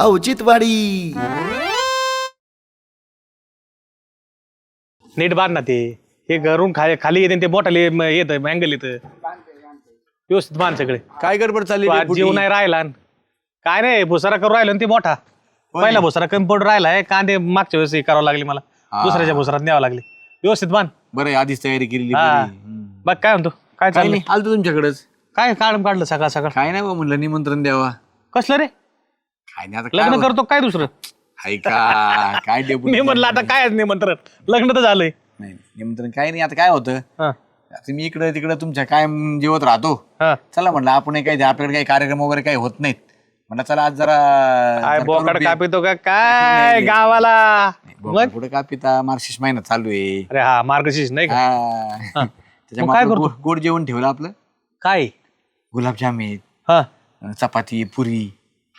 औचित्यवाडी। नीट बांध ना ते. हे घरून खाली खाली येते ते मोठाले म- येतं अँगल येतं. व्यवस्थित बांध सगळे. काय गडबड चालली तो आज डेपुटी? जीव नाही राहिला. काय नाही भुसारा करून राहिलो ना ते मोठा. पहिला भुसारा कमी पडून राहिलाय कांदे मागच्या वेळेस हे करावं लागले मला. दुसऱ्याच्या भुसारात न्यावं लागले. व्यवस्थित बांध. बरं आहे, आधीच तयारी केलेली हा. बरी. बघ काय म्हणतो काय नाही आलतो तुमच्याकडेच. काय काढून काढलं सकाळ सकाळ? काय नाही बा म्हणलं निमंत्रण द्यावा. कसलं रे? काय नाही आता काय लग्न? करतो काय दुसरं? हाय का? काय डेपुटी मी म्हणलं आता काय निमंत्रण? लग्न तर झालंय. नाही निमंत्रण काय नाही आता काय होतं? हा. आता मी इकडे तिकडे तुमच्या काय जेवत राहतो. हा. चला म्हणलं आपण काही आपल्याकडे काही कार्यक्रम वगैरे काही होत नाहीत. म्हणलं चला आज जरा काय जरा बोकड करू कापितो का? काय. गावाला? बोकड मग? पुढे का पिता मार्गशीर्ष महिना चालू आहे. अरे हा मार्गशीर्ष नाही का? हा. मग काय त्याच्यामुळे आपलं करतो? गोड- गोड जेवण ठेवलं आपलं. काय? गुलाबजाम आहेत. हा. चपाती पुरी.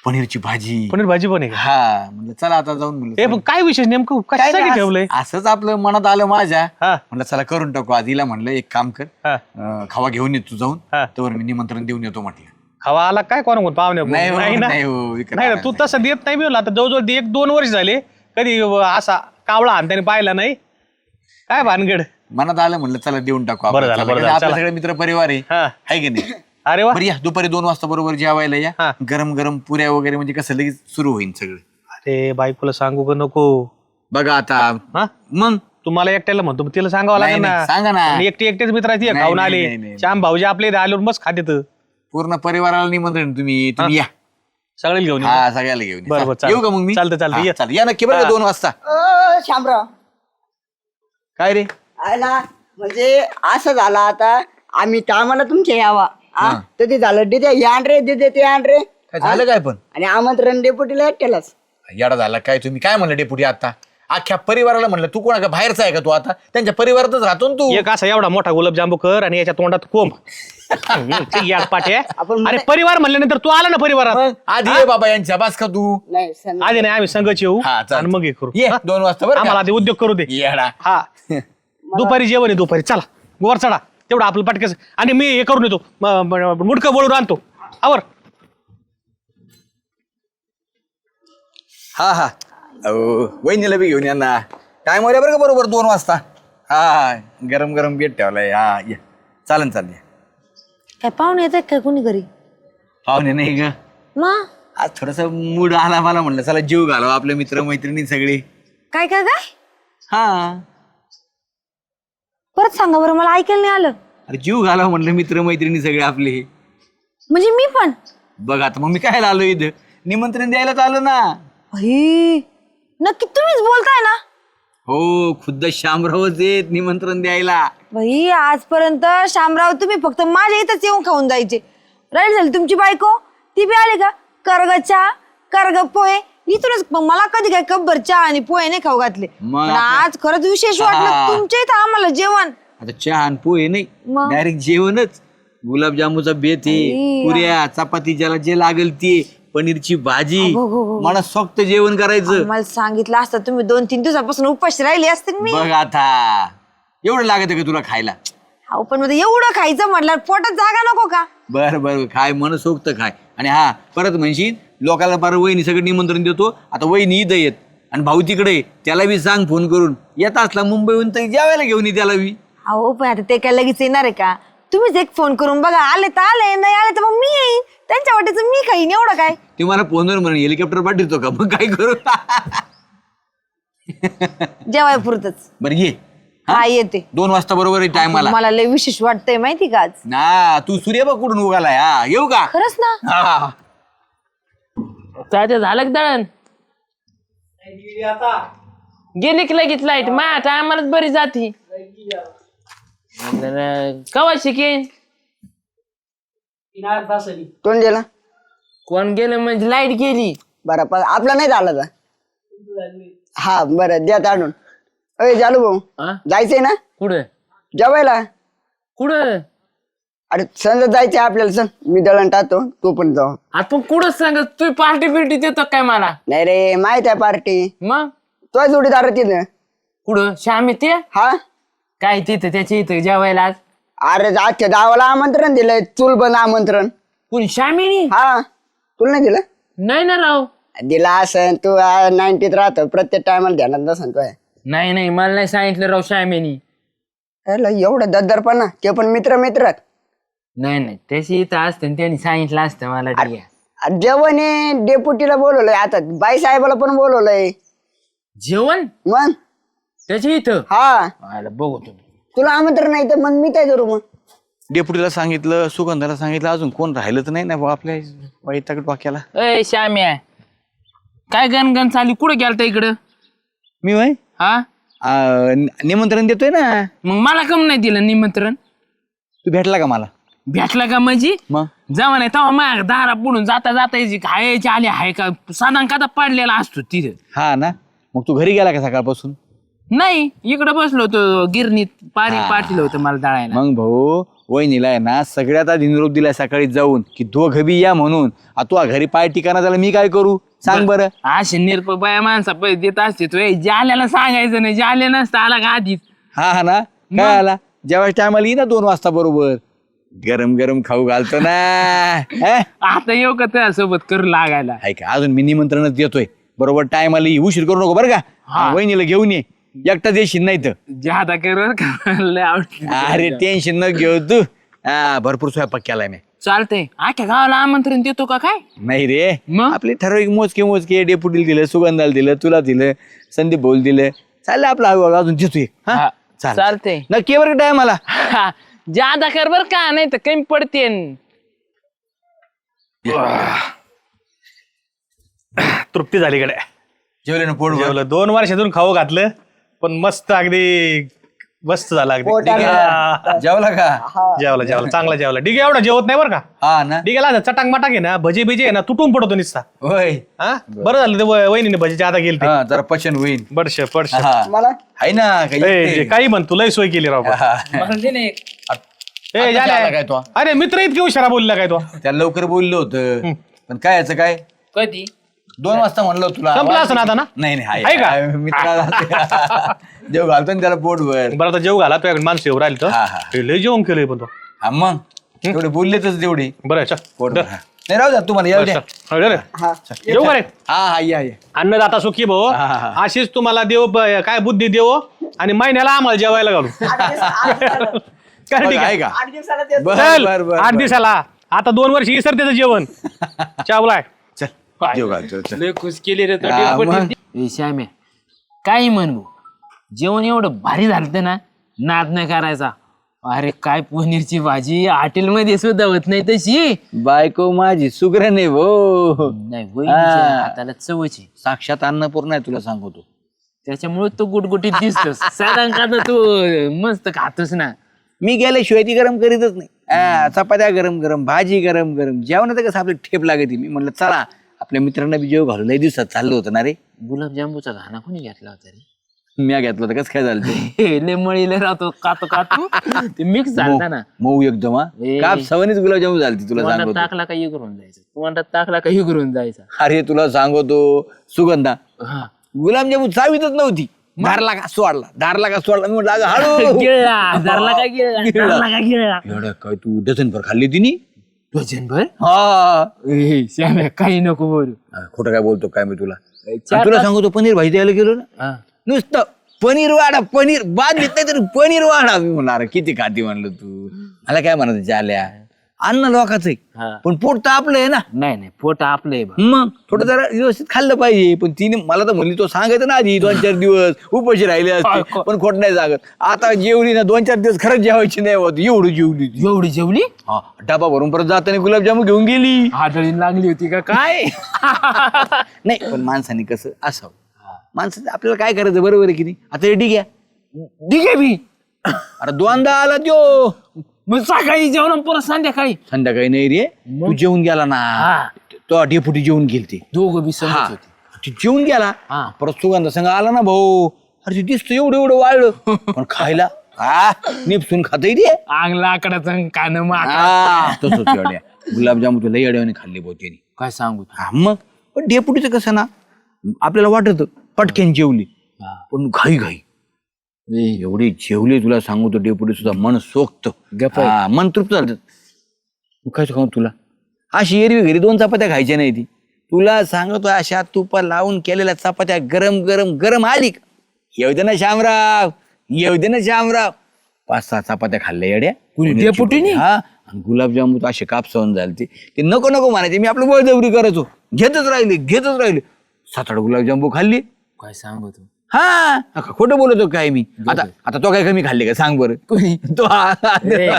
पनीरची भाजी. पनीर भाजी पण आहे का? हा म्हणलं चला आता जाऊन म्हणलं चला. पण काय विशेष नेमकं? काय कशासाठी नाही, ठेवलंय? असं- असंच आपलं मनात आलं माझ्या. हा. म्हणलं चला करून टाकू. आधीला म्हणलं एक काम कर. हा. अं, खावा घेऊन ये तू जाऊन. हा. मी निमंत्रण देऊन येतो म्हटलं. खावा आला काय कोण कोण पाहुणे नाही हो, नाही ना? नाही हो, नाही ना, तू तसं देत नाही मिळवलं आता जवळजवळ एक दोन वर्ष झाले. कधी असा कावळा आणि त्याने पाहिला नाही. काय भानगड? मनात आलं म्हणलं चला देऊन टाकू आपण. बरं झालं, चला, बरं कसं झालं, आपले चला. सगळे मित्र परिवार आहे. हा. आहे की नाही? अरे वा. बरं या. दुपारी दोन वाजता बरोबर जेवायला या. हा. गरम गरम पुऱ्या वगैरे म्हणजे कसं लगेच सुरू होईल सगळं. अरे बायकोला सांगू का नको? बघा आता हा? मग? तुम्हाला एकट्याला म्हणतो मग तिला सांगावं नाही, लागेल नाही, ना सांगा ना. आणि एकटे एकटेच मित्राची नाही, खाऊन नाही, आले. नाही. श्याम भाऊजी आपले इथे आल्यावर मस्त खाते पूर्ण परिवाराला निमंत्रण तुम्ही तुम्ही या. सगळे घेऊन. हा सगळ्याला घेऊन या. बरं, चालेल. येऊ का मग मी? चालतं, चालतं, हा, ये. चालेल. या नक्की बरं का दोन वाजता. अ, शामराव काय रे? आला म्हणजे असं झालं आता आम्ही तर आम्हाला तुमच्या यावा. हा? तर ते झालं दिदे आण रे दिदे ते आण रे. काय झालं काय पण? आणि आमंत्रण डेपुटीला एकट्यालाच येडा झाला काय तुम्ही? काय म्हणलं डेपुटी आता? अख्ख्या परिवाराला म्हणलं तू कोणा का बाहेरचा आहे का तू आता? त्यांच्या परिवारातच राहतो ना तू. एक असा एवढा मोठा गुलाबजांबू कर आणि याच्या तोंडात कोंब. हम्म, ते याड पाटे आपण अरे परिवार म्हणल्यानंतर तू आला ना परिवारात? आधी ये बाबा यांच्या बास का तू? नाही आधी नाही आम्ही संघच येऊ हा, चालतं. आणि मग हे करू. ये हा? दोन वाजता बरं आम्हाला का? आधी उद्योग करू दे. येडा. हा. दुपारी जेवण आहे दुपारी. चला वर चढा. तेवढं आपलं पटकस आणि मी हे करून येतो. मुडकं बोलून आणतो. आवर. हा हा. अहो वहिनीला बी घेऊन या ना. टाइम वर बरं का बरोबर दोन वाजता. हा गरम गरम बेट ठेवलाय. हा ये. चालन चालेल काय पाहुणे येतात काय कोणी घरी? पाहुणे नाही ग. मग आज थोडस मूड आला मला म्हणलं चला जीव घालव आपले मित्र मैत्रिणी सगळे. काय काय काय? हा. परत सांगा बरं मला ऐकायला नाही आलं. अरे जीव घालाव म्हणलं मित्र मैत्रिणी सगळे आपले. म्हणजे मी पण? बघ आता मग मी काय आलो इथं? निमंत्रण द्यायलाच आलो ना. भाई नक्की तुम्हीच बोलताय ना? हो खुद्द शामरावच येत निमंत्रण द्यायला. भाई आजपर्यंत शामराव तुम्ही फक्त माझ्या इथंच येऊन खाऊन जायचे. राईट झाली तुमची बायको? ती बी आली का? कर्ग चहा कर्ग पोहे इथूनच मग मला कधी काय कब्बर चहा आणि पोहे नाही खाऊ घातले. मग पण आता- आज खरंच विशेष हा. वाटलं तुमच्या इथं आम्हाला जेवण. आता चहा आणि पोहे नाही मग? डायरेक्ट जेवणच. गुलाबजामुचा बेत आहे आई, पुऱ्या चपाती ज्याला जे लागेल ते पनीरची भाजी. अगो, गो, गो. मला सोक्त जेवण करायचं. मला सांगितलं असतं तुम्ही दोन तीन दिवसापासून उपाशी राहिली असते मी. बघ आता. एवढं लागत का तुला खायला? अहो पण मग एवढं खायचं म्हटलं पोटात जागा नको का? बर बर खाय मन सोक्त खाय. आणि हा परत म्हणशील लोकांना बरं वहिनी सगळं निमंत्रण देतो. आता वहिनी इथं येत. आणि भाऊ तिकडे आहे. त्याला बी सांग फोन करून. येत असला मुंबईहून तर जेवायला घेऊन ये त्याला बी. अहो पण आता ते काय लगेच येणार आहे का? तुम्हीच एक फोन करून बघा. आले तर आले नाही आले तर मग मी येईन. त्यांच्या वाटेचं मी खाईन एवढं काय? ते मला फोनवर म्हणून हेलिकॉप्टर पाठवतो का? मग काय करू? जेवाय पुरतच. बरं ये. हा? येते. दोन वाजता बरोबर टाइम आला मला लय विशेष वाटतंय माहिती का आज? ना तू सूर्य बघ कुठून उगालाय. हा येऊ का? खरंच ना? हा. तात्या झालं का दळण? गेली की लगेच लाइट? मा टायमालाच बरी जाती. कवा शिकेन? कोण दिला कोण गेलं म्हणजे लाइट गेली. बरं पण आपला नाही झालं का? हा बरं द्या ताडून अय जालू भाऊ हा? जायचंय ना? कुठं? जेवायला? कुठं? अरे संज जायचंय आपल्याला सण मी दळण टाकतो तू पण जाऊ. आपण कुठं सांगत? तू पार्टी बिर्टी देतो काय मला? नाही रे माहीत आहे पार्टी. मग? तो जोडीदार तिथं. कुठं? श्याम येते हा? काय तिथं? त्याच्या इथं जेवायला आज? अरे आजच्या गावाला आमंत्रण दिलंय चूल बंद आमंत्रण. कोणी श्यामीनी? हा. तुला नाही दिलं? नाही ना राव. दिला असन तू नाईन्टीत राहतो प्रत्येक टायमाला ध्यानात नसन तू नाही नाही मला नाही सांगितलं राव श्यामेनी. एवढं दद्दरपणा ते पण मित्र मित्र नाही नाही. त्याची इथं असतं आणि त्यांनी सांगितलं असतं मला ठीक आहे जेवण हे डेपुटीला बोलवलंय. आता बाई साहेबाला पण बोलवलंय. जेवण? मग? त्याच्या इथं? हा. आला बघू तुम्ही. तुला आमंत्रण नाही तर मग मी काय करू मग? डेपुटीला सांगितलं सुगंधाला सांगितलं अजून कोण राहिलं तर नाही ना बुवा आपल्या वैतागट वाक्याला. अय श्याम्या. काय गणगण चालू कुठं गेलता इकडं? मी वय हा? निमंत्रण देतोय ना? मग मला कम नाही दिलं निमंत्रण. तू भेटला का मला? भेटला का माझी मग? जावा नाही तेव्हा माझ्या दारा पुढून जाता जाता यायची खायची आली आहे का? साधारण पडलेला असतो तिथं. हा ना? मग तू घरी गेला का सकाळपासून? नाही इकडे बसलो होतो गिरणीत पाणी पाठलं होतं मला दळायला. मग भाऊ वहिनीला आहे ना सगळ्यात आधी निरोप दिलाय सकाळी जाऊन की दोघं बी या म्हणून. आ तू घरी पाय ठिकाणा झाला मी काय करू? सांग बरं. असे निरप बाया माणसा पैसे देत असते तो. ए, जाल्याला सांगायचं नाही जाले नसतं आला का आधीच? हा हा ना? काय आला जेव्हा टायमाला येई ना दोन वाजता बरोबर. गरम गरम खाऊ घालतो ना. हा? आता येऊ का त्या सोबत करू लागायला? हाय का अजून मी निमंत्रणच देतोय. बरोबर टायमाला ये उशीर करू नको बरं का. वहिनीला घेऊन ये. एकटा देशील नाही तर. जादा कर लय आवडत अरे टेन्शन न घेऊ तू. हा भरपूर स्वयंपाक केलाय मी. चालतंय. आख्या गावाला आमंत्रण देतो का काय? नाही रे. मग? आपले ठराविक मोजके मोजके डेपुटीला दिलं सुगंधाला दिलं तुला दिलं संदीप बोल दिलं. चाललं आपलं हळूहळू अजून देतोय. हा? हा, चाल चालतंय. नक्की बरं टाय मला हा, जादा कर बर का नाही तर कमी पडते. तृप्ती झाली कडे जेवले ना पोट जेवलं. दोन वर्षातून खाऊ घातलं पण मस्त अगदी मस्त झालं अगदी. आहे. जेवला का? जेवला जेवला. चांगला जेवला. आहे एवढा जेवत नाही बरं का? हा ना. आहे चटाक मटाक आहे ना भजी बिजी आहे ना तुटून पडतो निसता. होय. हा? बरं झालं ते व- वहिनीने आता गेली हा जरा पचन होईल बडश बडश. हा. मला? हाय ना काही ए, जे काही म्हण तुलाही सोय केली राव. हा. आता झाला. काय तो? अरे मित्र इतके हुशारा बोलला काय तो? त्याला लवकर बोललो होतं. पण काय याचं काय? कधी? दोन वाजता म्हणलो तुला. संपला असं ना आता ना? नाही नाही आहे. हाय का? मित्राला जेव घालतो ना त्याला पोटभर. बरं आता जेव घाला तुझ्याकडे माणसं येऊ राहिली तर. हा, हा. हे लय जेवण केलंय पण तो. हा मग? तेवढे बोललेतच तेवढे. बरं चल. पोटभर. हा. नाही राहू द्या तुम्हाला येऊ द्या. जेवू का रे. हा. हा या या. अन्नदाता सुखी भाऊ. हा, हा, हा. अशीच तुम्हाला देव ब- काय बुद्धी देव आणि महिन्याला आम्हाला जेवायला घालू. काय बघा, आहे आहे. का आठ दिवसाला ते बर चल बर बर. आठ बर. दिवसाला. आता दोन वर्ष इसर त्याचं जेवण. चावलाय चल जेव चल लय खुश केली रे तो. हा, डेपुटी. मग. ए, श्याम्या काही म्हणू जेवण एवढं भारी झालं ना नाद नाही करायचा. अरे काय पनीरची भाजी? हॉटेलमध्ये सुद्धा होत नाही तशी. बायको माझी सुग्र नाही भो नाही वहिनीच्या हा. हाताला चवची साक्षात अन्नपूर्ण आहे तुला सांगतो. त्याच्यामुळे तो गुटगुटीत दिसतोस. साधारण का तू. मस्त खातोस ना. मी गेल्याशिवाय ती गरम करीतच नाही. हा, चपात्या गरम गरम भाजी गरम गरम. जेवणाचं कसं आपलं ठेप लागते. मी म्हणलं चला आपल्या मित्रांना बी जेव घालू लय दिवसात चाललं होतं ना रे. गुलाबजांबूचा घाणा कोणी घेतला होता रे? मी घेतलं होतं. कसं काय झालं ते? हे लय मळीले राहतो कातो कातो. ते मिक्स झालता ना. मऊ एकदम हा? ए. काप सवनीच गुलाबजामुन झाली तुला सांगतो. टाकला का इगरून जायचं? तोंडात टाकला का इगरून जायचा? अरे तुला सांगतो सुगंधा. हा. गुलाबजामुन चावीतच नव्हती. धारला का सोडला धारला का सोडला मी म्हटलं अगं हळू. गिळला धरला का गिळला? धरला का गिळला? एवढं काय तू डझन भर खाल्ली तिने? भर हा. ए, श्याम्या काही नको बोलू. हा, खोटं काय बोलतो काय मी तुला? आणि तुला सांगतो पनीर भाजी द्यायला गेलो ना? हा. नुसतं पनीर वाडा पनीर बाद घेत नाही तरी पनीर वाडा मी म्हणणार किती खाती म्हणलं तू? मला काय म्हणत जाल्या? अन्न लोकाच. हा. पण पोट तर आपलं आहे ना. नाही नाही पोट आपलं आहे बा. मग थोडं जरा व्यवस्थित खाल्लं पाहिजे. पण तिने मला तर म्हणली तो सांगायचं ना आधी दोन चार दिवस उपाशी राहिले असते पण खोट नाही सांगत. आता जेवली ना दोन चार दिवस खरंच जेवायची नाही होत. एवढी जेवली ती. एवढी जेवली? हा, डबा भरून परत जाताना गुलाबजामुन घेऊन गेली. हादळीन लागली होती का काय? नाही पण माणसाने कसं असावं. माणसाचं आपल्याला काय करायचं? बरोबर आहे की नाही? आता हे आहे ठीक आहे मी अरे दोनदा आला त्यो. मग सकाळी जेवण परत संध्याकाळी. संध्याकाळी नाही रे तू जेवून गेला ना. हा. तो डेपुटी जेवून गेली ते दोघं बी समज होते. ती जेवून गेला. हा. परत सुगंधा संघ आला ना भाऊ. अरे ते दिसतो एवढं एवढं वाळलं. पण खायला हा निपसून खातय रे आंग लाकडाचा कान माग हा, तसंच येड्या गुलाबजामुन तुला येड्याने खाल्ले भाऊ त्यांनी. काय सांगू हा मग? पण डेपुटीचं कसं ना आपल्याला वाटत पटक्यान जेवली. पण घाई घाई. एवढी जेवली तुला सांगू तो डेपुटी सुद्धा मन सोक्त. हा, मन तृप्त झालं. काय खाऊ तुला? अशी एरवी घरी दोन चपात्या खायच्या नाही ती. तुला सांगतो अशा तुपा लावून केलेल्या चपात्या गरम गरम गरम आली का? येऊ दे ना श्यामराव येऊ दे ना श्यामराव पाच सहा चपात्या खाल्ल्या येड्या. कुणी? डेपुटीनी? हा आणि गुलाबजामू तर असे कापसावून झाले ते. ते नको नको म्हणायचे मी आपलं बळजबरी करायचो. घेतच राहिले घेतच राहिले. सात आठ गुलाबजामू खाल्ली. काय सांगू तू? हा. अख्खा खोटं बोलतो काय मी? आता आता तो काय कमी खाल्ले का? सांग बरं. तो ए,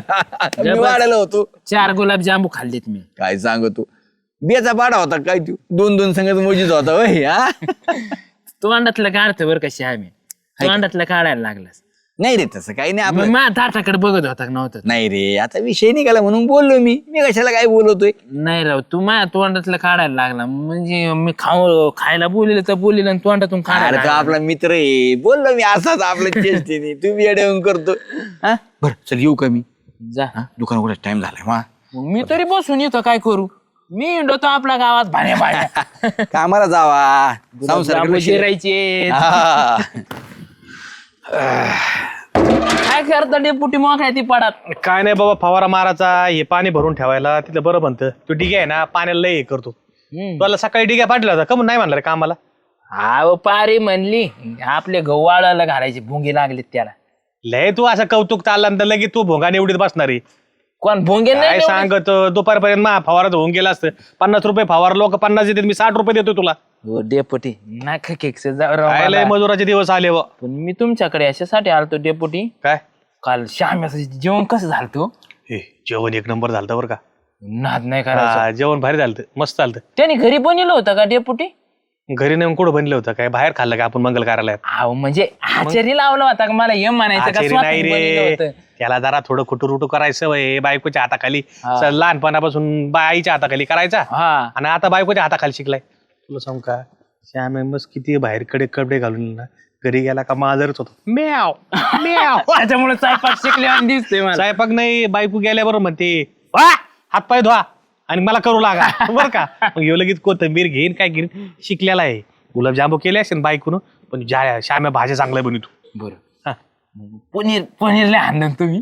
मी वाढायला होतो. चार गुलाबजांबू खाल्लेत मी. काय सांगतो? बियाचा पाडा होता काय तू दोन दोन संगत मोजीच होता होय हा? तोंडातलं काढतो बरं कशी आम्ही तोंडातलं काढायला लागलास. नाही रे तसं काही नाही मग आपलं मा ताटाकडे बघत होता का नव्हतं? नाही रे आता विषय निघाला म्हणून बोललो मी. मी कशाला काय बोलवतोय नाही राव तू माझ्या तोंडातलं काढायला लागला. म्हणजे मी खाऊ खायला बोलेलं तर बोलेलं आणि तोंडातून अरे काढायला तो लागला. आपला मित्र आहे. बोललो मी असाच आपल्या चेष्टेने. तू बी येऊन करतो. हा? बरं चल येऊ का मी? जा. हा? दुकान कुठे टाइम झालाय? मा. मग मी तरी बसून येतो काय करू? मी हिंडतो आपल्या गावात भाण्या भाण्या कामाला जावा. संसाराकडे जिरायचे. हा. काय करता डेपुटी मोकळ्या ती पडात? काय नाही बाबा फवारा मारायचा हे पाणी भरून ठेवायला तिथलं बरं म्हणतं तो डिग्या आहे ना पाण्याला लय हे करतो. तुला सकाळी डिग्या पाठला होता कमून नाही म्हणलं रे कामाला. हा पारी म्हणली आपले गहू वाळायला घालायचे भुंगी लागली त्याला. लय तू असं कौतुक चालल्यानंतर लगेच तू भोंगा निवडीत बसणार. आहे कोण भुंगे काय नाही सांगत दुपारपर्यंत मा फवारात होऊन गेला असतं. पन्नास रुपये फवारा लोक पन्नास देतात मी साठ रुपये देतो तुला. हो, डेपुटी नका केक्स जाऊ राव काय लय मला. मजुराचे दिवस आले व. पण मी तुमच्याकडे अशासाठी आलतो डेपुटी काय? काल श्याम्याचं जेवण कसं झालतो? हे जेवण एक नंबर झालं बरं का. नाद नाही करायचं. हा, जेवण भारी झालं मस्त चालतं त्याने घरी बनवलं होतं का डेपुटी घरी नेऊन कुठं बनलं होतं? काय बाहेर खाल्लं का आपण मंगल कार्यालयात? अहो म्हणजे आचारी लावला होता का? मला हे म्हणायचं का? आचारी नाही रे. होतं. त्याला जरा थोडं खुटू रुटू करायचं वय. बायकोच्या हाताखाली स- लहानपणापासून बा- आईच्या हाताखाली करायचा. हा. आणि आता बायकोच्या हाताखाली शिकलाय. तुला सांग का? श्याम मस्त किती बाहेर कडे कपडे घालून ना घरी गेला का माजरच होतो. म्याव म्याव. त्याच्यामुळे स्वयंपाक शिकले आणि दिसते मला. स्वयंपाक नाही बायको गेल्याबरोबर म्हणते वा हात पाय धुवा. आणि मला करू लागा. बरं का? मग येऊ लगेच कोथंबीर घेईन काय घेईन? शिकलेला आहे. गुलाबजामू केले असेल बायकून पण ज्या श्याम्या भाज्या चांगल्या बनवतो. बरं. हा. पनीर पनीरला आणलं तुम्ही?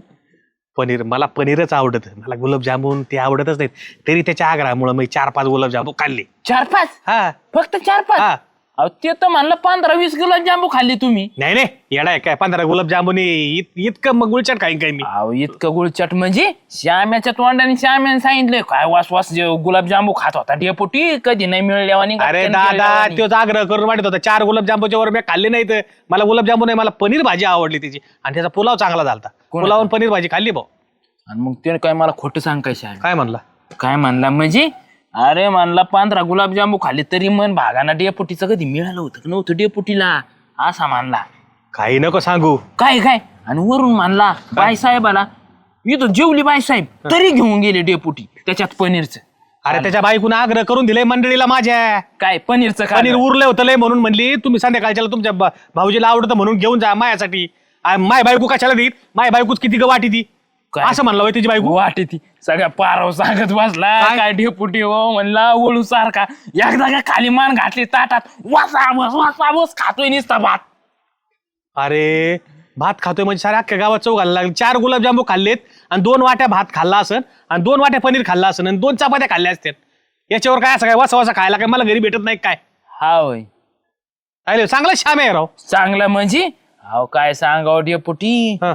पनीर मला पनीरच आवडत. मला गुलाबजामुन ते आवडतच नाहीत. तरी त्याच्या आग्रहामुळे मी चार पाच गुलाबजामू खाल्ले चार पाच हा. फक्त चार पाच हा. अहो ते तर म्हणलं पंधरा वीस किलो जांबू खाल्ले तुम्ही. नाही नाही येडा आहे काय? पंधरा गुलाबजामुन इत- इतकं मग गुळचट खाईन काय मी? अहो इतकं गुळचट म्हणजे श्याम्याच्या तोंडाने श्याम्याने सांगितलंय काय वास वास जे गुलाबजांबू खात होता डेपुटी? कधी नाही मिळल्यावा अरे दादा तोच आग्रह करून वाटत होता चार गुलाबजामुनच्या वर मी खाल्ले नाहीत. मला गुलाबजामुन नाही मला पनीर भाजी आवडली त्याची आणि त्याचा पुलाव चांगला झालता. पुलावून पनीर भाजी खाल्ली भाऊ. आणि मग ते काय मला खोटं सांग काय श्याम काय म्हणला? काय म्हणला म्हणजे अरे म्हणला पंधरा गुलाबजांबू खाल्ले तरी मन भागाना डेपुटीचं कधी मिळालं होतं का नव्हतं डेपुटीला? असा मानला काही नको सांगू. काय काय? आणि वरून मानला बाईसाहेबाला इथं जेवली बाईसाहेब तरी घेऊन गेले डेपुटी त्याच्यात पनीरचं. अरे त्याच्या बायकून आग्रह करून दिले मंडळीला माझ्या. काय पनीरचं काय पनीर उरलं होतं लय म्हणून म्हणली तुम्ही संध्याकाळच्याला तुमच्या बा- भाऊजीला आवडतं म्हणून घेऊन जा मायासाठी आ, माय बायको कशाला देत माय बायकोच किती ग वाटी ती काय? असं म्हणलं होय तुझी बायको? वाटे ती. सगळ्या पाराव सांगत बसला. काय? काय डेपुटी हो म्हणला ओळू सारखा. एकदा का खाली मान घातली ताटात. वासा बस वासा बस खातोय निसता भात. अरे भात खातोय म्हणजे साऱ्या अख्ख्या गावात चव घालायला लागली. चार गुलाबजामू खाल्लेत आणि दोन वाट्या भात खाल्ला असन आणि दोन वाट्या पनीर खाल्ला असन आणि दोन चपात्या खाल्ल्या असतात याच्यावर काय असं काय वासा वासा खायला काय? मला घरी भेटत नाही काय? हा होय. अरे चांगला श्याम आहे राव. चांगलं म्हणजे? अहो काय सांगाव डेपुटी हा.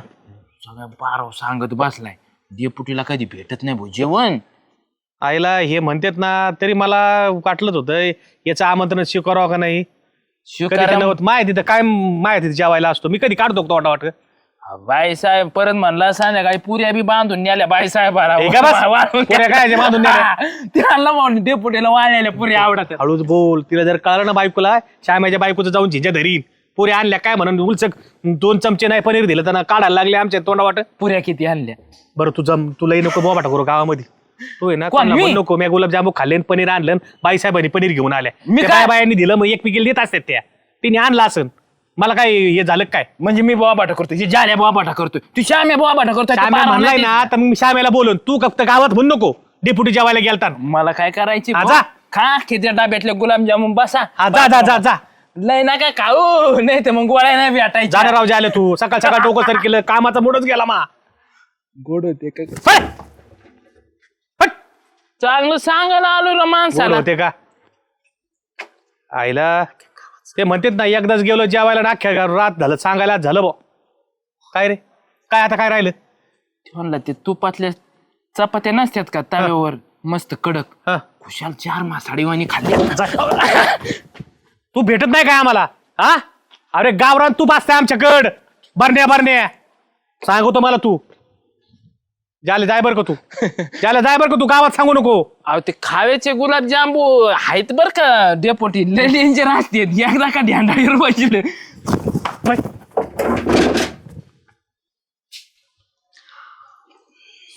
सगळ्या पाराव सांगत बसलाय. डेपुटीला कधी भेटत नाही भाऊ जेवण? आईला हे म्हणतात ना तरी मला वाटलंच होतं याचं आमंत्रण स्वीकारावं का नाही? कधी स्वीकारा केलं होतं माहिती तर काय माहिती जेवायला असतो. मी कधी काढतो वाटा वाटत? बाईसाहेब परत म्हणला संध्याकाळी पुऱ्या बी बांधून नेल्या बाईसाहेबाला. हे का बस? वाळून पुऱ्या काय बांधून? ते आणला म्हणून डेपुटीला वाळलेल्या पुऱ्या आवडत हळूच बोल तिला जर कळलं ना बायकोला श्यामाच्या बायकोचं जाऊन झिंजा धरीन. पुरे आणल्या काय म्हणून? उलचक दोन चमचे नाही पनीर दिलं त्यांना काढायला लागले आमच्या तोंडा वाट. पुऱ्या किती आणल्या? बरं तू जम तुलाही नको बोबाटा करू गावामध्ये. तू आहे ना कोण, कोणाला मी? नको. मी गुलाबजामू खाल्ले आणि पनीर आणलं आणि बाईसाहेबांनी पनीर घेऊन आल्या. मी त्या काय- बाया बायांनी दिलं मग एक पिकेल देत असतात त्या. तिने आणलं असन. मला काय हे झालं काय? म्हणजे मी बाटा करतो हे जाल्या बाटा करतो तू श्याम्या बाटा करतो श्याम्या म्हणलाय ना तर मग मी श्यामेला बोलून तू फक्त गावात म्हणू नको. डेप्युटी जेवायला गेलता. मला काय करायची हा? जा. खा किती डब्यातले गुलाबजामुन बसा. हा जा जा जा जा. लय नका खाऊ. नाही तर मग गोळ्या नाही भेटायच्या. जाणार राव आलं तू. सकाळ सकाळ डोकं तर केलं कामाचा मोडच गेला मा. गोड होते का? फट! फट! चांगलं सांगायला आलो ना गोड माणसाला. होते का? आईला ते म्हणतात ना एकदाच गेलो जेवायला ना अख्ख्या गा- रात झालं सांगायला झालं बो. काय रे? काय आता काय राहिलं? ते म्हणला ते तुपातल्या चपात्या नसतात का तव्यावर? मस्त कडक. हा. खुशाल चार मासाडीवाणी खाल्ले. तू भेटत नाही काय आम्हाला? हा? अरे गावरान तू बसते आमच्याकड. बरण्या बरण्या. सांगतो मला तू. जाले जाय बर का तू. जाले जाय बर का तू गावात सांगू नको. अहो ते खाव्याचे गुलाबजांबू आहेत बर का डेपोटी. लय डेंजर असते एकदा का ध्यानावर बसले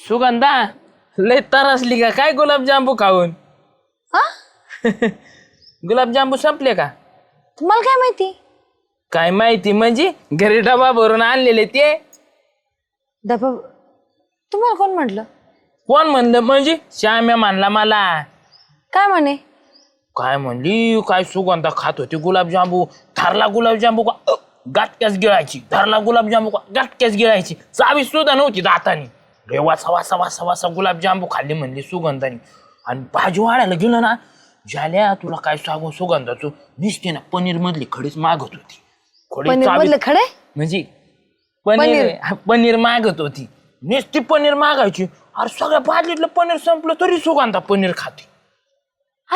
सुगंधा लय तरसली का? काय गुलाबजांबू खाऊन? हा? गुलाबजांबू संपले का? तुम्हाला काय माहिती? काय माहिती म्हणजे? घरी डबा भरून आणलेले ते. डबा तुम्हाला कोण म्हटलं? कोण म्हणलं म्हणजे? श्याम्या म्हणला मला. काय म्हणे? काय म्हणली? काय सुगंधा खात होती गुलाबजांबू धरला गुलाबजांबू का? अ, गाठक्याच गिळायची. धरला गुलाबजांबू का? गाठक्याच गिळायची. चावी सुद्धा नव्हती दातानी. रे वासा वासा वासा वासा गुलाबजांबू खाल्ली म्हणली सुगंधानी. आणि भाजी वाढायला गेलं ना झाल्या तुला काय सांगू सुगंधाचं निसते ना पनीर मधली खडीच मागत होती. खडी पनीर चावी- मधले खडे? म्हणजे पनीर पनीर. मागत होती. नुसती पनीर मागायची. अरे सगळ्या भाजीतलं पनीर संपलं तरी सुगंधा पनीर खाते.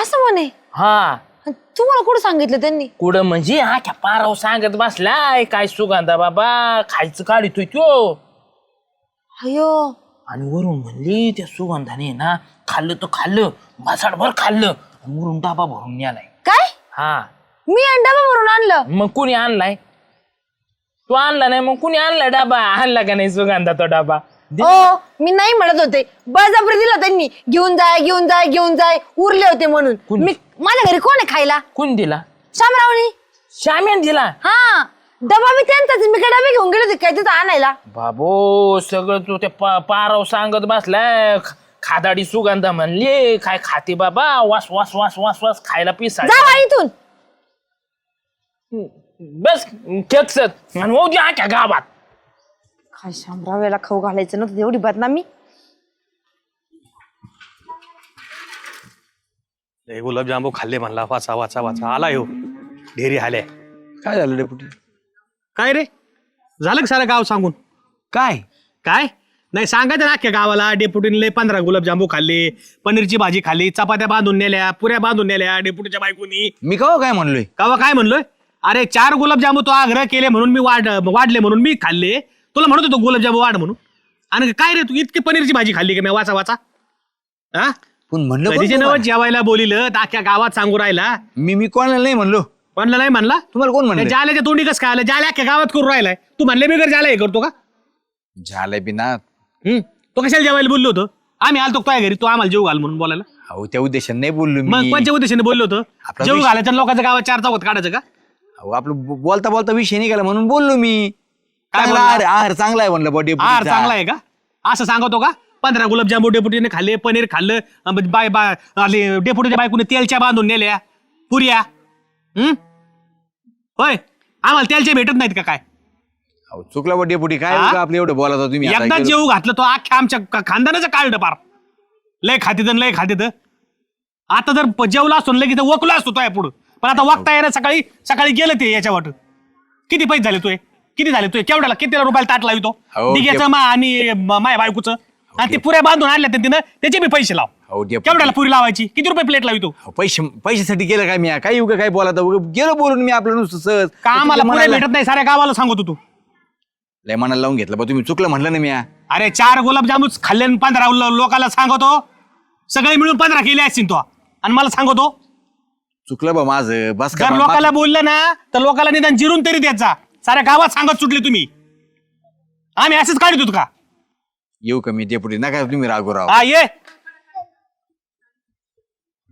असं म्हणे? हा. तुम्हाला कुठं सांगितलं त्यांनी? कुठं म्हणजे आख्या पाराव सांगत बसलाय काय सुगंधा बाबा खायचं काढितोय त्यो. अयो. आणि वरून म्हणली त्या सुगंधाने ना खाल्लं तर खाल्लं भासाडभर खाल्लं वरून डाबा भरून नेलाय. काय? हा. मी अंडा भरून आणलं? मग कुणी आणलाय? तू आणला नाही मग कुणी आणलाय डाबा? आणला का नाही सुगंधा तो डाबा? हो मी नाही म्हणत होते. बळजबरी दिला त्यांनी घेऊन जाय घेऊन जाय घेऊन जाय. उरले होते म्हणून. मी माझ्या घरी कोण आहे खायला? कोण दिला? शामरावणी श्याम्यान दिला? हा. डबा मी त्यांचाच. मी काय डबे घेऊन गेले होते काय तिथं आणायला? बाबो सगळं तू ते पा- पाराव सांगत बसलाय. ख- खादाडी सुगंधा म्हणली काय खाते बाबा? वास वास वास वास वास खायला पिसा जा इथून. बस खेचत आणि होऊ दे आख्या गावात. काय शामराव याला खाऊ घालायचं नव्हतं एवढी बदनामी. लय गुलाबजांबू खाल्ले म्हणला वाचा वाचा वाचा. आला हो ढेरी आले काय झालं डेपुटी? काय रे? झालं का सारं गाव सांगून? काय? काय? नाही सांगायचं ना अख्ख्या गावाला डेपुटीने लय पंधरा गुलाबजांबू खाल्ले पनीरची भाजी खाल्ली चपात्या बांधून नेल्या पुऱ्या बांधून नेल्या डेपुटीच्या बायकोनी. मी कवा काय म्हणलोय? कावा काय म्हणलोय? अरे चार गुलाबजांबू तो आग्रह केले म्हणून मी वाढ वाढले म्हणून मी खाल्ले. तुला म्हणत होतो गुलाबजांबू वाढ म्हणून. आणि काय रे तू इतकी पनीरची भाजी खाल्ली का मी? वाचा वाचा. हा पण म्हणलं पण कधीचे तुम्हाला. नवत जेवायला बोलिलं तर अख्ख्या गावात सांगू राहिला. मी मी कोणाला नाही म्हणलो. म्हणलं नाही म्हणला? तुम्हाला कोण म्हणलं? जाल्याच्या तोंडी कसं काय आलं? जाल्या अख्ख्या गावात करून राहिलाय. तू म्हणले मी घर जाल्या हे करतो का? झालंय बिना हम्म. तो कशाला जेवायला बोललो होतो? आम्ही आलतो काय घरी? तू आम्हाला जेव घाल म्हणून बोलायला. अहो त्या उद्देशाने नाही बोललो मग मी पंच उद्देशाने बोललो होतो? आपला जेव विषय- घालायचं लोकांच्या गावात चार चौकात काढायचं का? अहो आपलं बो- बोलता बोलता विषय निघाला म्हणून बोललो मी. काय चांगला बोलला? आहार आहार चांगला आहे म्हणलं बॉडी आहार चांगला आहे का? असं सांगतो का? पंधरा गुलाबजामू डेपुटीने खाल्ले पनीर खाल्लं अं, बाय बाय आले डेपुटीच्या बायकोने तेलच्या बांधून नेल्या पुऱ्या. हम्म? होय? आम्हाला तेलच्या भेटत नाहीत का काय? अहो चुकला बॉडी डेपुटी काय हा? आपलं एवढं बोलता तुम्ही? आता एकदा गेलो. जेव घातलं तो अख्ख्या आमच्या क- खानदानाचं काढलं पार. लय खातीत आणि लय खातीत. आता जर प- जेवला असतो लगेच वकलो असतो तो पुढं. पण आता वक्ता येणं सकाळी सकाळी गेलं ते याच्या वाट किती पैसे झाले तुये? किती झाले तुये? केवढ्याला किती रुपयाला ताट लावितो अहो, डिग्याचं ते- मा आणि म- माया बायकोचं. आणि ते पुऱ्या बांधून आणल्या तिनं त्याचे बी पैसे लाव. अहो. केवढ्याला पुरी लावायची? किती रुपये प्लेट लावितो अहो, पैसे पैशासाठी गेलं काय मी? काय उगा काय बोलत गेलो बोलून मी आपलं नुसतं सहज. का आम्हाला पुऱ्या भेटत नाही? साऱ्या गावाला सांगतो तू लय मनाला लावून घेतलं. बा तुम्ही चुकलं म्हणलं ना मी अरे चार गुलाबजामुन खाल्ले आणि पंधरा लो- लोकाला सांगतो. सगळे मिळून पंधरा केले असतील तो. आणि मला सांगतो. चुकलं बा माझं. बस का जर बा- लोकाला बोललं ना तर लोकाला निदान जिरून तरी द्यायचा साऱ्या गावात सांगत सुटले तुम्ही. आम्ही असंच काढत होतो का? येऊ का मी डेपुटी नका तुम्ही रागू राव हा ये.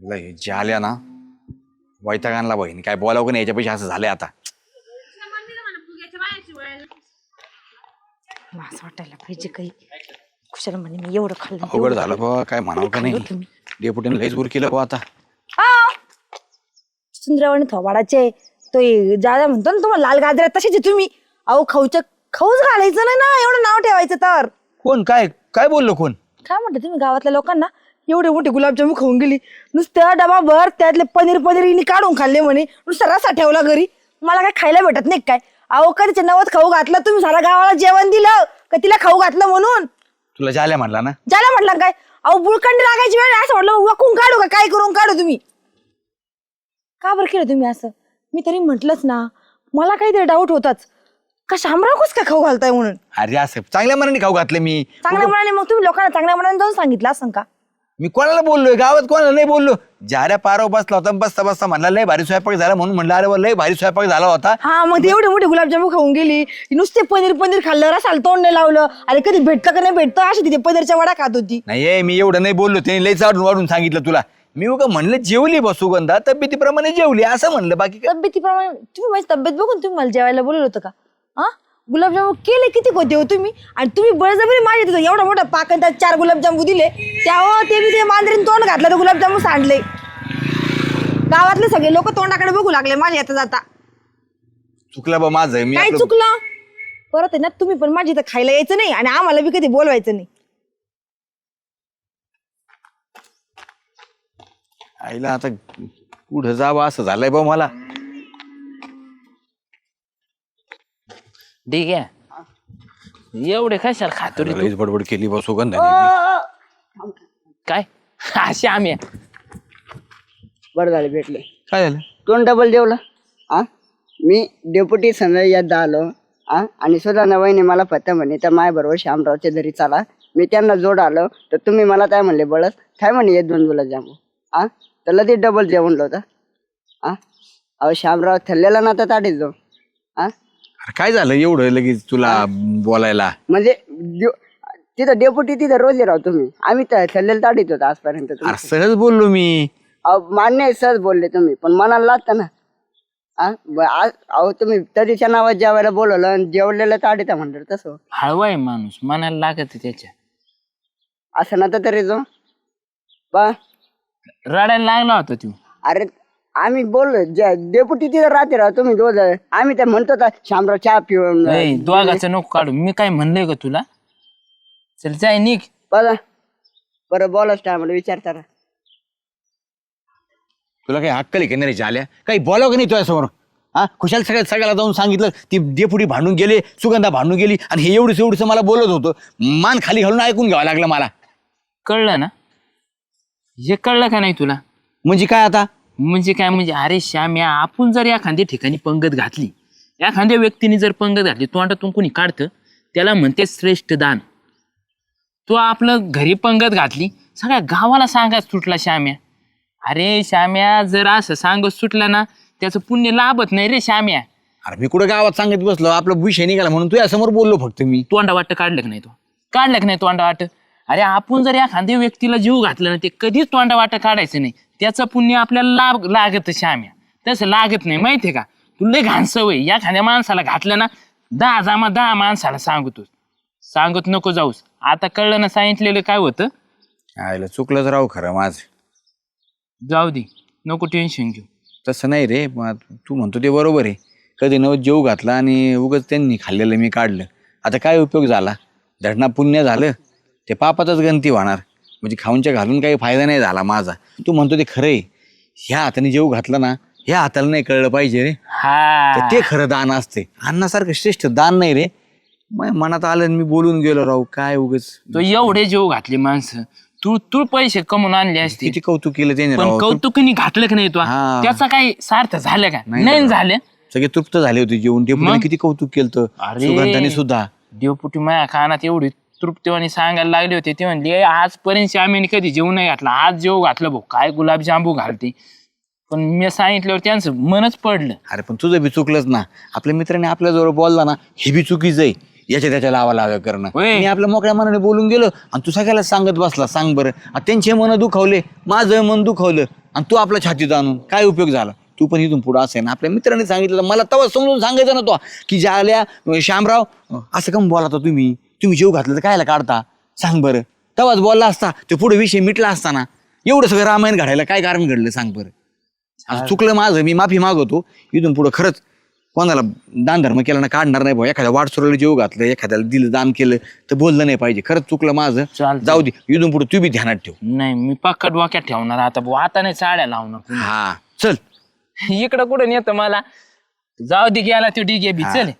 लय जे आल्या ना वैताग आणला बहिणी. काय बोलावं का नाही? याच्यापेक्षा असं झालंय आता. मला असं वाटायला पाहिजे काही. कुशाला म्हणे मी एवढं खाल्लं अवघड झालं बा काय म्हणावं का नाही? डेपुटीने लयच दूर केलं बा आता. सुंदरवाणी थोबाडाचे तो जादा म्हणतो ना तुम्हाला लाल गाजऱ्या तसेच आहे तुम्ही. अहो खाऊच्या खाऊच घालायचं नाही ना एवढं नाव ठेवायचं तर. कोण? काय काय बोललो कोण? काय म्हणते तुम्ही गावातल्या लोकांना? एवढे मोठे गुलाबजामुन खाऊन गेली. नुसतं डबाभर त्यातले पनीर पनीर हिने काढून खाल्ले म्हणे. नुसतं रसा ठेवला घरी. मला काय खायला भेटत नाही काय? अहो कधीच्या नवत खाऊ घातलं तुम्ही सारा गावाला जेवण दिलं का तिला खाऊ घातलं म्हणून? तुला झाल्या म्हणला ना? ज्याला म्हटलं काय? अहो बुळकंडी लागायची वेळ आहे, असं म्हटलं वाकून काढू का? काय करून काढू तुम्ही? का बरं केलं तुम्ही असं? मी तरी म्हटलंच ना मला काहीतरी डाऊट होताच. का शामराव कस काय खाऊ घालताय म्हणून? अरे असं चांगल्या मनाने खाऊ घातलं मी. चांगल्या मनाने मग तुम्ही लोकांना चांगल्या मनाने जाऊन सांगितलं असं का? मी कोणाला बोललोय? गावात कोणाला नाही बोललो? जाऱ्या पाराव बसला होता बसता बसता म्हणला लय भारी स्वयंपाक झाला म्हणून म्हणलं अरे वा, लय भारी स्वयंपाक झाला होता. हा मग ते एवढे मोठे गुलाबजामू खाऊन गेली. नुसते पनीर पनीर खाल्लं रसाला तोंड नाही लावलं. अरे कधी भेटतं का नाही भेटतं? अशी तिथे पनीरच्या वडा खात होती. नाही ए, मी एवढं नाही बोललो त्यांनी लय चाडून वाढून सांगितलं तुला. मी उगा म्हणलं जेवली बा सुगंधा तब्येतीप्रमाणे जेवली. असं म्हणलं बाकी काय? तब्येतीप्रमाणे तुम्ही माझी तब्येत बघून तुम्ही मला जेवायला बोलवलं होतं का? हा? गुलाबजामू केले किती होते हो तुम्ही? आणि तुम्ही बळजबरी माझ्या तिथं एवढा मोठा पाकन त्यात चार गुलाबजामू दिले. त्यावर ते मी ते मांजरीन तोंड घातलं तर गुलाबजामू सांडले. गावातले सगळे लोक तोंडाकडे बघू लागले माझ्या येता जाता. चुकलं बा माझं मी काय आपलं- चुकलं? परत आहे ना तुम्ही पण माझ्या इथं खायला यायचं नाही आणि आम्हाला बी कधी बोलवायचं नाही. आईला आता पुढं जावं असं झालंय बा मला. ठीक आहे. एवढे कशाला खातो रे तू? लईच बडबड केली बा सुगंधाने काय? अशी आम्ही. बरं झालं भेटले. काय झालं? दोन डबल जेवलं. हा मी डेप्युटी संजय यादा आलो हा आणि सुधारणा वहिनी मला पत्ता म्हणे तर माझ्याबरोबर श्यामरावच्या घरी चाला. मी त्यांना जोड आलो तर तुम्ही मला काय म्हणले बळस? काय म्हणे येत दोन गुलाबजामू हा तर लगेच डबल जेवण होतं. हा अहो श्यामराव थल्लेला ना तर ताटीच जाऊ हा अरे काय झालं एवढं लगेच तुला बोलायला? म्हणजे तिथं डेप्युटी तिथं रोज राव तुम्ही. आम्ही तर थल्लेला ताटीत होतो आजपर्यंत तुम्ही. अरे सहज बोललो मी. अहो मान्य आहे सहज बोलले तुम्ही पण मनाला लागतं ना. ब- आज अहो तुम्ही तरीच्या नावात जेवायला बोलवलं आणि जेवलेलं ताडीता म्हणलं तसं. हळवा आहे माणूस मनाला लागत त्याच्या. असं ना तर तरी जो. बा. रडायला लागला होता तू. अरे आम्ही बोललो डेप्युटी तिथं राहते राव तुम्ही दोघ आम्ही तर म्हणतो तर शामराव चहा पिऊन ए, दोघाचं नको काढू. मी काय म्हणलंय का तुला? चल जाय निघ. बघा बरं बोलाच टायमाला विचारता ना. तुला काही हक्कल आहे का आल्या काही बोलावं का नाही तुझ्यासमोर? हा? खुशाल सगळ्या सगळ्याला जाऊन सांगितलं ती डेपुटी भांडून गेले सुगंधा भांडून गेली आणि हे एवढंच एवढंच मला बोलत होतं. मान खाली घालून ऐकून घ्यावं लागलं मला. कळलं ना? हे कळलं का नाही तुला? म्हणजे काय आता? म्हणजे काय म्हणजे अरे श्याम्या आपण जर एखाद्या ठिकाणी पंगत घातली एखाद्या व्यक्तीने जर पंगत घातली तोंडातून कोणी काढतं त्याला म्हणते श्रेष्ठ दान. तो आपलं घरी पंगत घातली सगळ्या गावाला सांगाच सुटला श्याम्या अरे श्याम्या जर असं सांगत सुटला ना त्याचं पुण्य लाभत नाही रे श्याम्या अरे मी कुठं गावात सांगत बसलो आपला विषय निघाला म्हणून तुझ्या समोर बोललो फक्त मी. तोंडा वाटतं काढलं का नाही तो? काढलं का नाही तोंडा वाटं अरे आपण जर एखाद्या व्यक्तीला जीव घातला ना ते कधीच तोंडा वाटं काढायचं नाही. त्याचं पुण्य आपल्याला लाभ लागत श्याम्या. तसं लागत नाही माहितीये का? तू लय घाण सवय एखाद्या माणसाला घातलं ना दहा जामा दहा माणसाला सांगतो सांगत नको जाऊस. आता कळलं ना सांगितलेलं काय होतं? आयला चुकलंच राव खरं माझ. जाऊ दे नको टेन्शन घेऊ. तसं नाही रे तू म्हणतो ते बरोबर आहे. कधी नव जेव घातला आणि उगच त्यांनी खाल्लेलं मी काढलं. आता काय उपयोग झाला? धडना पुण्य झालं? ते पापातच गंती होणार म्हणजे खाऊनच्या घालून काही फायदा नाही झाला माझा. तू म्हणतो ते खरं आहे ह्या हाताने जेव घातलं ना ह्या हाताला नाही कळलं पाहिजे रे. हा. ते खरं दान असते अन्नासारखं श्रेष्ठ दान नाही रे. मग मनात आलं आणि मी बोलून गेलो राव काय उगच. तो एवढे जीव घातले माणसं. तू तू पैसे कमवून आणले असते. किती कौतुक केलं त्याने पण राव. कौतुकीने घातलं का नाही तो? हा. त्याचा काही सार्थ झालं का? नाही नाही झालं. झालं. सगळे तृप्त झाले होते जेवण ते मग? किती कौतुक केलं अरे. सुगंधाने सुद्धा. देवपुटी माया कानात एवढी तृप्तीवानी सांगायला लागले होते. ते म्हणले आजपर्यंत आम्ही कधी जेवण नाही घातला. आज जेव घातलं भाऊ. काय गुलाबजांबू घालते. पण मी सांगितल्यावर त्यांचं मनच पडलं. अरे पण तुझं बी चुकलंच ना. आपल्या मित्राने आपल्याजवळ बोलला ना हे बी चुकीचं आहे. याच्या त्याच्या लावा लावा करणं. होय. मी आपल्या मोकळ्या मनाने बोलून गेलो आणि तू सगळ्याला सांगत बसला. सांग बरं. आता त्यांचे मन दुखावले माझं मन दुखावलं आणि तू आपल्या छातीत आणून काय उपयोग झाला? तू पण इथून पुढं असेल ना. आपल्या मित्राने सांगितलं. मला तेव्हा समजून सांगायचं ना तो की ज्याल्या श्यामराव असं कम बोलाता तुम्ही? तुम्ही जेव घातलं तर कायला काढता? सांग बरं. तेव्हाच बोलला असता ते पुढे विषय मिटला असता ना एवढं सगळं रामायण घडायला काय कारण घडलं सांग बरं. आता चुकलं माझं मी माफी मागवतो. इथून पुढं खरंच कोणाला दान धर्म केला ना काढणार नाही भाऊ. एखाद्या वाटसुराला जीव घातलं एखाद्याला दिलं दान केलं तर बोललं नाही पाहिजे. खरंच चुकलं माझं. चालतंय. जाऊ दे. इथून पुढे तू बी ध्यानात ठेव. नाही मी पक्का डोक्यात ठेवणार आता भाऊ. आता नाही साड्या लावणार हा चल. इकडं कुठं नेतं मला? जाऊ दे गेला तो डिगे बी. चल.